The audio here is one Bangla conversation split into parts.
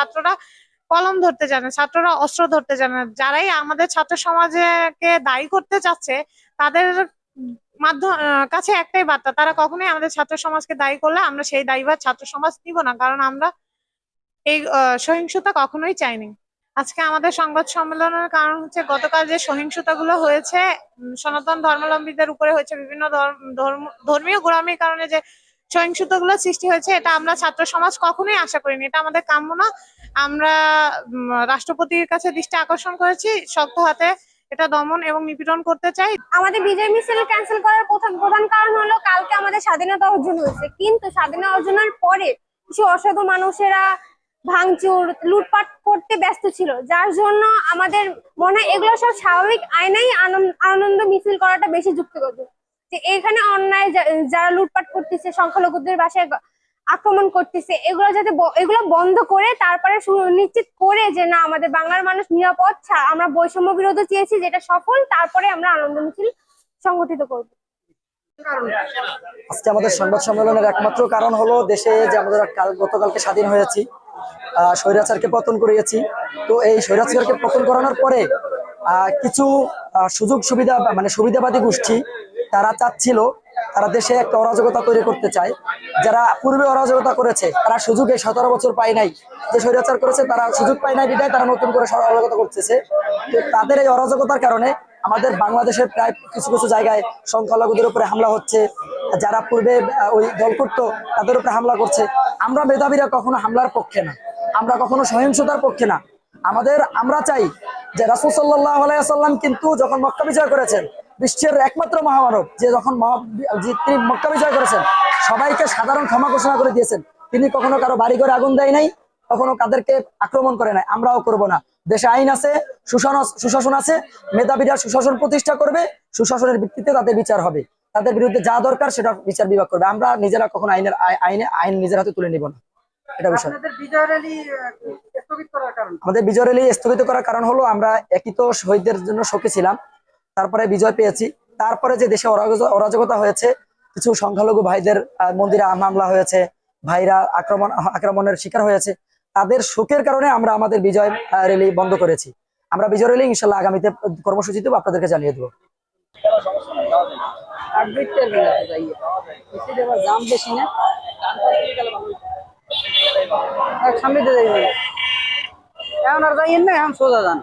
ছাত্ররা কলম ধরতে জানে, ছাত্ররা অস্ত্র ধরতে জানে। যারাই আমাদের ছাত্র সমাজকে দায়ী করতে চাচ্ছে, তাদের মাধ্যম কাছে একটাই বার্তা, তারা কখনোই আমাদের ছাত্র সমাজকে দায়ী করলে আমরা সেই দায়ীভার ছাত্র সমাজ নিব না, কারণ আমরা এই সহিংসতা কখনোই চাইনি আজকে আমাদের সংবাদ সম্মেলনের কারণ হচ্ছে গতকাল যে সহিংসতাগুলো হয়েছে সনাতন ধর্মাবলম্বীদের উপরে হয়েছে বিভিন্ন ধর্ম- ধর্মীয় গোড়ামির কারণে যে সহিংসতাগুলো সৃষ্টি হয়েছে, এটা আমরা ছাত্র সমাজ কখনোই আশা করিনি। এটা আমাদের কাম্য না। আমরা রাষ্ট্রপতির কাছে দৃষ্টি আকর্ষণ করেছি, শক্ত হাতে এটা দমন এবং নিপীড়ন করতে চাই। আমাদের বিজয় মিছিল ক্যান্সেল করার প্রথম প্রধান কারণ হলো কালকে আমাদের স্বাধীনতা অর্জন হয়েছে। কিন্তু স্বাধীনতা অর্জনের পরে কিছু অসাধু মানুষেরা ভাঙচুর, লুটপাট করতে ব্যস্ত ছিল। যার জন্য আমাদের মনে হয় এগুলো সব স্বাভাবিক আইনেই আনন্দ আনন্দ মিছিল করাটা বেশি যুক্তিগত যে এখানে অন্যায় যারা লুটপাট করতেছে সংখ্যালঘুদের বাসায় আক্রমণ করতেছে এগুলো যাতে এগুলো বন্ধ করে তারপরে সুনিশ্চিত করে যে না আমাদের বাংলার মানুষ নিরাপদ আমরা বৈষম্য বিরোধী চেয়েছি যেটা সফল তারপরে আমরা আনন্দ মিছিল সংগঠিত করব। আজকে আমাদের সংবাদ সম্মেলনের একমাত্র কারণ হলো দেশে যে আমাদের কাল- গতকালকে স্বাধীন হয়েছি আহ, স্বৈরাচারকে পতন করিয়েছি। তো এই স্বৈরাচারকে পতন করানোর পরে আহ, কিছু সুযোগ সুবিধা মানে সুবিধাবাদী গোষ্ঠী তারা চাচ্ছিল, তারা দেশে একটা অরাজকতা তৈরি করতে চায়। যারা পূর্বে অরাজকতা করেছে, তারা সুযোগে সতেরো বছর পায় নাই। যে স্বৈরাচার করেছে, তারা সুযোগ পায় নাই বিদায় তারা নতুন করে অরাজকতা করতেছে। তো তাদের এই অরাজকতার কারণে আমাদের বাংলাদেশের প্রায় কিছু কিছু জায়গায় সংখ্যালঘুদের উপরে হামলা হচ্ছে। যারা পূর্বে ওই দল করতো, তাদের উপরে হামলা করছে। আমরা মেধাবীরা কখনো হামলার পক্ষে না। আমরা কখনো সহিংসতার পক্ষে না। আমাদের, আমরা চাই যে রাসুল সাল্লাহ আলাইসাল্লাম কিন্তু যখন মক্কা বিজয় করেছেন বিশ্বের একমাত্র মহামানব যে যখন তিনি মক্কা বিজয় করেছেন সবাইকে সাধারণ ক্ষমা ঘোষণা করে দিয়েছেন। তিনি কখনো কারও বাড়ি ঘরে আগুন দেয় নাই কখনো তাদেরকে আক্রমণ করে নাই। আমরাও করব না। দেশে আইন আছে সুশাসন সুশাসন আছে মেধাবীরা সুশাসন প্রতিষ্ঠা করবে সুশাসনের ভিত্তিতে তাদের বিচার হবে। তাদের বিরুদ্ধে যা দরকার সেটা বিচার বিভাগ করবে। আমরা নিজেরা কখনো আইনের আই- আইনে আইন নিজের হাতে তুলে নিব না। এটা বিষয়। আমাদের বিজয় র্যালি স্থগিত করার কারণ হলো আমরা একই তো শহীদদের জন্য শোকে ছিলাম। তারপরে বিজয় পেয়েছি। তারপরে যে দেশে অরাজক- অরাজকতা হয়েছে, কিছু সংখ্যালঘু ভাইদের মন্দিরে মামলা হয়েছে, ভাইরা আক্রমণ, আক্রমণের শিকার হয়েছে, তাদের শোকের কারণে আমরা আমাদের বিজয় র্যালি বন্ধ করেছি। আমরা বিজয় র্যালি ইনশাল্লাহ আগামীতে কর্মসূচি দেবো, আপনাদেরকে জানিয়ে দেবো। এখন আর যাইয়েন না, এখন সোজা যান।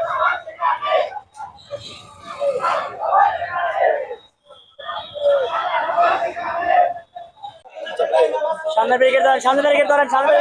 সামনে ব্রিগেড ধরেন সামনে ব্রিগেড ধরেন সামনে